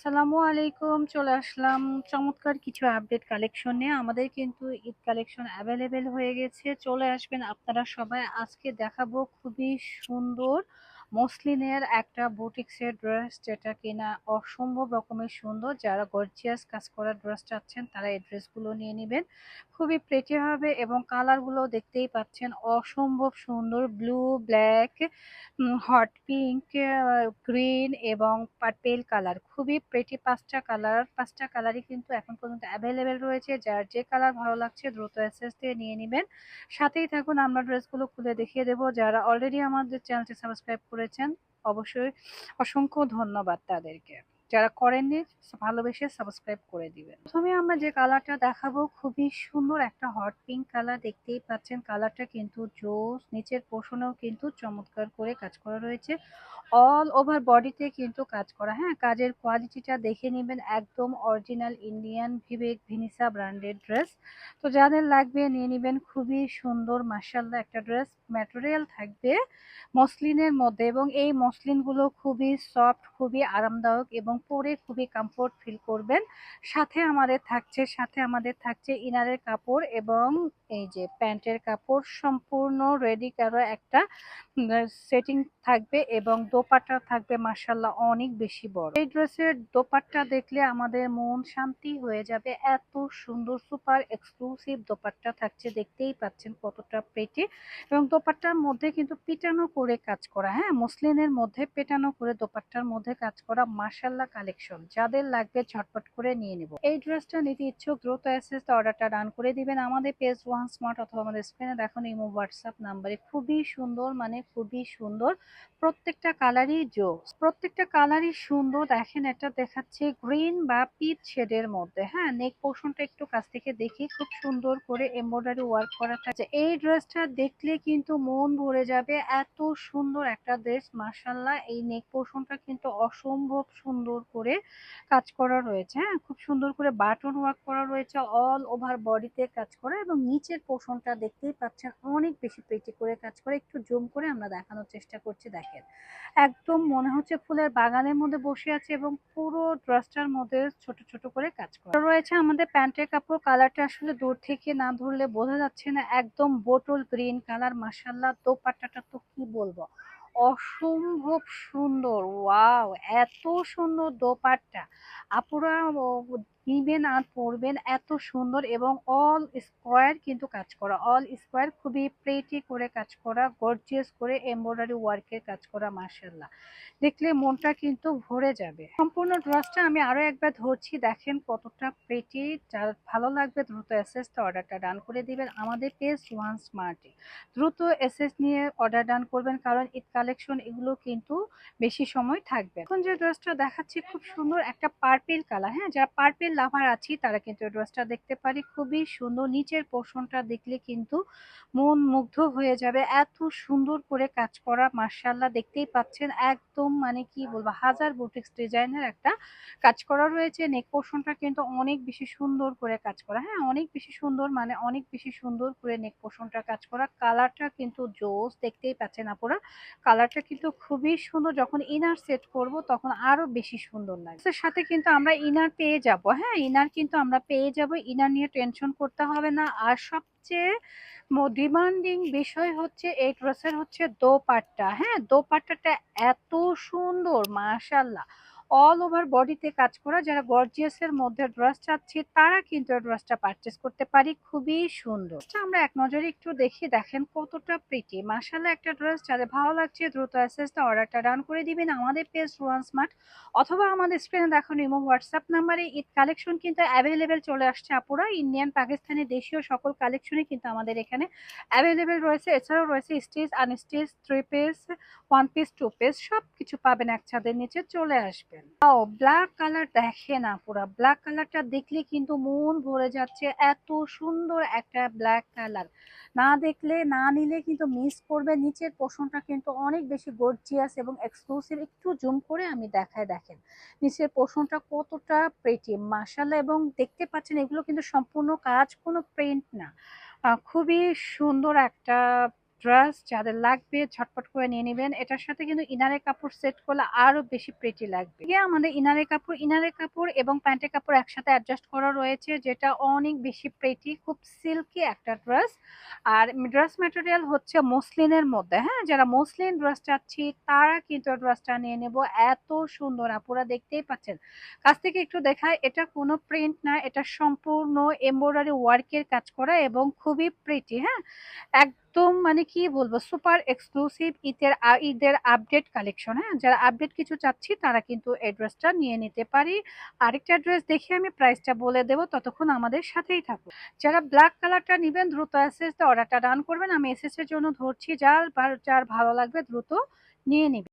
আসসালামু আলাইকুম, চলে আসলাম চমৎকার কিছু আপডেট কালেকশন নিয়ে। আমাদের কিন্তু ঈদ কালেকশন অ্যাভেলেবেল হয়ে গেছে। চলে আসবেন আপনারা সবাই। আজকে দেখাবো খুবই সুন্দর মসলিনের একটা বুটিক্সের ড্রেস যেটা কিনা অসম্ভব রকমের সুন্দর। যারা গর্জিয়াস কাজ করা ড্রেস চাচ্ছেন, তারা এই ড্রেসগুলো নিয়ে নেবেন। খুবই প্রেটি হবে এবং কালারগুলো দেখতেই পাচ্ছেন অসম্ভব সুন্দর। Blue black hot pink green এবং পার্পেল কালার খুবই প্রেটি পাঁচটা কালার পাঁচটা কালারই কিন্তু এখন পর্যন্ত অ্যাভেলেবেল রয়েছে। যার যে কালার ভালো লাগছে দ্রুত এসএস দিয়ে নিয়ে নেবেন। সাথেই থাকুন, আমরা ড্রেসগুলো খুলে দেখিয়ে দেবো। যারা অলরেডি আমাদের চ্যানেলটি সাবস্ক্রাইব করেছেন অবশ্যই অসংখ্য ধন্যবাদ তাদেরকে। যারা করেননি, ভালোবেসে সাবস্ক্রাইব করে দিবেন। প্রথমে আমরা যে কালারটা দেখাবো, খুবই সুন্দর একটা হট পিঙ্ক কালার দেখতেই পাচ্ছেন। কালারটা কিন্তু জোস, নিচের পোষণেও কিন্তু চমৎকার করে কাজ করা রয়েছে। অল ওভার বডিতে কিন্তু কাজ করা। হ্যাঁ কাজের কোয়ালিটিটা দেখে নেবেন। একদম অরিজিনাল ইন্ডিয়ান ভিবেক ভিনিসা ব্র্যান্ডেড ড্রেস তো যাদের লাগবে নিয়ে নেবেন। খুবই সুন্দর মার্শাল্লাহ একটা ড্রেস ম্যাটেরিয়াল থাকবে মসলিনের মধ্যে এবং এই মসলিনগুলো খুবই সফট খুবই আরামদায়ক এবং পরে খুবই কমফোর্ট ফিল করবেন। সাথে আমাদের থাকছে, সাথে আমাদের থাকছে ইনারের কাপড় এবং এই যে প্যান্টের কাপড় সম্পূর্ণ রেডি করা একটা সেটিং থাকবে এবং দোপাট্টা থাকবে মার্শাল্লাহ অনেক বেশি বড়। এই ড্রেসের দোপাট্টা দেখলে আমাদের মন শান্তি হয়ে যাবে। এত সুন্দর, সুপার, এক্সক্লুসিভ দোপাট্টা থাকছে, দেখতেই পাচ্ছেন কতটা পেটে এবং দোপাট্টার মধ্যে কিন্তু পিটানো করে কাজ করা হ্যাঁ? মসলিনের মধ্যে পেটানো করে দোপাট্টার মধ্যে কাজ করা মার্শাল্লাহ কালেকশন। যাদের লাগবে ঝটপট করে নিয়ে নেব। এই ড্রেসটা নিতে ইচ্ছুক, দ্রুত এসেস অর্ডারটা ডান করে দিবেন। আমাদের পেজ ওয়ান স্মার্ট অথবা আমাদের স্ক্রিনে দেখুন ইমো, হোয়াটসঅ্যাপ নাম্বারে খুবই সুন্দর মানে খুবই সুন্দর প্রত্যেকটা কালারই জোস। প্রত্যেকটা কালারই সুন্দর। দেখেন, এটা দেখাচ্ছে গ্রিন বা পিচ শেডের মধ্যে। হ্যাঁ নেক পোর্শনটা একটু কাছ থেকে দেখি। খুব সুন্দর করে এমব্রয়ডারি ওয়ার্ক করা থাকছে। এই ড্রেসটা দেখলে কিন্তু মন ভরে যাবে। এত সুন্দর একটা ড্রেস মার্শাল্লাহ এই নেক পোর্শনটা কিন্তু অসম্ভব সুন্দর করে কাজ করা রয়েছে। হ্যাঁ খুব সুন্দর করে বাটন ওয়ার্ক করা রয়েছে। অল ওভার বডিতে কাজ করা এবং নিচের পোর্শনটা দেখতেই পাচ্ছেন, অনেক বেশি পেটি করে কাজ করে। একটু জুম করে আমরা দেখানোর চেষ্টা করছি। দেখেন। একদম মনে হচ্ছে ফুলের বাগানের মধ্যে বসে আছে এবং পুরো ড্রেসটার মধ্যে ছোট ছোট করে কাজ করা। রয়েছে আমাদের প্যান্টের কাপড়। কালারটা আসলে দূর থেকে না ধরলে বোঝা যাচ্ছে না। একদম বোটল গ্রিন কালার। মাসাল্লাহ দোপাট্টাটা তো কি বলব? অসম্ভব সুন্দর। ওয়াও, এত সুন্দর দোপাট্টা। আপুরা নিবেন আর পরবেন এত সুন্দর এবং অল স্কোয়ার কিন্তু কাজ করা। অল স্কোয়ার খুবই প্রেটি করে কাজ করা গর্জিয়াস করে এমব্রয়ডারি ওয়ার্কের কাজ করা মার্শাল্লাহ দেখলে মনটা কিন্তু ভরে যাবে। সম্পূর্ণ ড্রেসটা আমি আরও একবার ধরছি, দেখেন কতটা প্রেটি যার ভালো লাগবে দ্রুত এসএসটা অর্ডারটা ডান করে দিবেন। আমাদের পেজ ওয়ান স্মার্টে দ্রুত এসএস নিয়ে অর্ডার ডান করবেন, কারণ ঈদ কালেকশন এগুলো কিন্তু বেশি সময় থাকবে। এখন যে ড্রেসটা দেখাচ্ছি খুব সুন্দর একটা পার্পেল কালার হ্যাঁ? যারা পার্পেল লাভার আছি, তারা কিন্তু ড্রেসটা দেখতে পারি। খুবই সুন্দর, নিচের পোর্শনটা দেখলে কিন্তু মন মুগ্ধ হয়ে যাবে। এত সুন্দর করে কাজ করা মার্শাল্লাহ দেখতেই পাচ্ছেন। একদম মানে কি বলব, হাজার বুটিক্স ডিজাইনের একটা কাজ করা রয়েছে। নেক পোর্শনটা কিন্তু অনেক বেশি সুন্দর করে কাজ করা। হ্যাঁ অনেক বেশি সুন্দর মানে অনেক বেশি সুন্দর করে নেক পোর্শনটা কাজ করা। কালারটা কিন্তু জোস, দেখতেই পাচ্ছেন আপুরা। কালারটা কিন্তু খুবই সুন্দর। যখন ইনার সেট করব, তখন আরও বেশি সুন্দর লাগে সাথে কিন্তু আমরা ইনার পেয়ে যাব। হ্যাঁ ইনার কিন্তু আমরা পেয়ে যাব। ইনার নিয়ে টেনশন করতে হবে না। আর সবচেয়ে ডিমান্ডিং বিষয় হচ্ছে, এই ড্রেসের হচ্ছে দোপাট্টা। হ্যাঁ দোপাট্টাটা এত সুন্দর মাশাল্লাহ অল ওভার বডিতে কাজ করা, যারা গর্জিয়াসের মধ্যে ড্রেস চাচ্ছি, তারা কিন্তু ড্রেসটা পারচেস করতে পারি। খুবই সুন্দর। আমরা এক নজরে একটু দেখি, দেখেন কতটা প্রিটি মাসাল্লাহ একটা ড্রেস যাদের ভালো লাগছে দ্রুত অ্যাসেসটা অর্ডারটা ডান করে দিবেন। আমাদের পেজ ওয়ান স্মার্ট অথবা আমাদের স্ক্রিনে দেখানো ইমো হোয়াটসঅ্যাপ নাম্বারে ঈদ কালেকশন কিন্তু অ্যাভেলেবেল চলে আসছে আপুরা। ইন্ডিয়ান পাকিস্তানি দেশীয় সকল কালেকশনই কিন্তু আমাদের এখানে অ্যাভেলেবেল রয়েছে। এছাড়াও রয়েছে stitch unstitch three piece one piece two piece সব কিছু পাবেন এক ছাদের নিচে চলে আসবেন ও ব্ল্যাক কালার দেখে না পুরো। ব্ল্যাক কালারটা দেখলে কিন্তু মন ভরে যাচ্ছে এত সুন্দর একটা ব্ল্যাক কালার না দেখলে, না নিলে কিন্তু মিস করবে। নিচের পোষণটা কিন্তু অনেক বেশি গর্জিয়াস এবং এক্সক্লুসিভ একটু জুম করে আমি দেখায় দেখেন। নিচের পোষণটা কতটা প্রেটি মাসালা এবং দেখতে পাচ্ছেন এগুলো কিন্তু সম্পূর্ণ কাজ, কোনো প্রিন্ট না। খুবই সুন্দর একটা ড্রেস যাদের লাগবে ঝটপট করে নিয়ে নেবেন। এটার সাথে কিন্তু ইনারের কাপড় সেট করলে আরও বেশি প্রেটি লাগবে। আমাদের ইনারের কাপড় ইনারের কাপড় এবং প্যান্টের কাপড় একসাথে অ্যাডজাস্ট করা রয়েছে, যেটা অনেক বেশি প্রেটি খুব সিল্কি একটা ড্রেস আর ড্রেস ম্যাটেরিয়াল হচ্ছে মসলিনের মধ্যে হ্যাঁ? যারা মসলিন ড্রেস চাচ্ছি, তারা কিন্তু ড্রেসটা নিয়ে নেব। এত সুন্দর, আপুরা দেখতেই পাচ্ছেন। কাছ থেকে একটু দেখায় এটা কোনো প্রিন্ট না, এটা সম্পূর্ণ এমব্রয়ডারি ওয়ার্কের কাজ করা এবং খুবই প্রিটি হ্যাঁ? একদম মানে কি বলব সুপার এক্সক্লুসিভ ঈদের ঈদের আপডেট কালেকশন হ্যাঁ? যারা আপডেট কিছু চাচ্ছি, তারা কিন্তু অ্যাড্রেসটা নিয়ে নিতে পারি। আরেকটা অ্যাড্রেস দেখে আমি প্রাইসটা বলে দেবো, ততক্ষণ আমাদের সাথেই থাকুন। যারা ব্ল্যাক কালারটা নেবেন, দ্রুত এসএস অর্ডারটা ডান করবেন। আমি এসএস এর জন্য ধরছি, যার যার ভালো লাগবে দ্রুত নিয়ে নিবেন।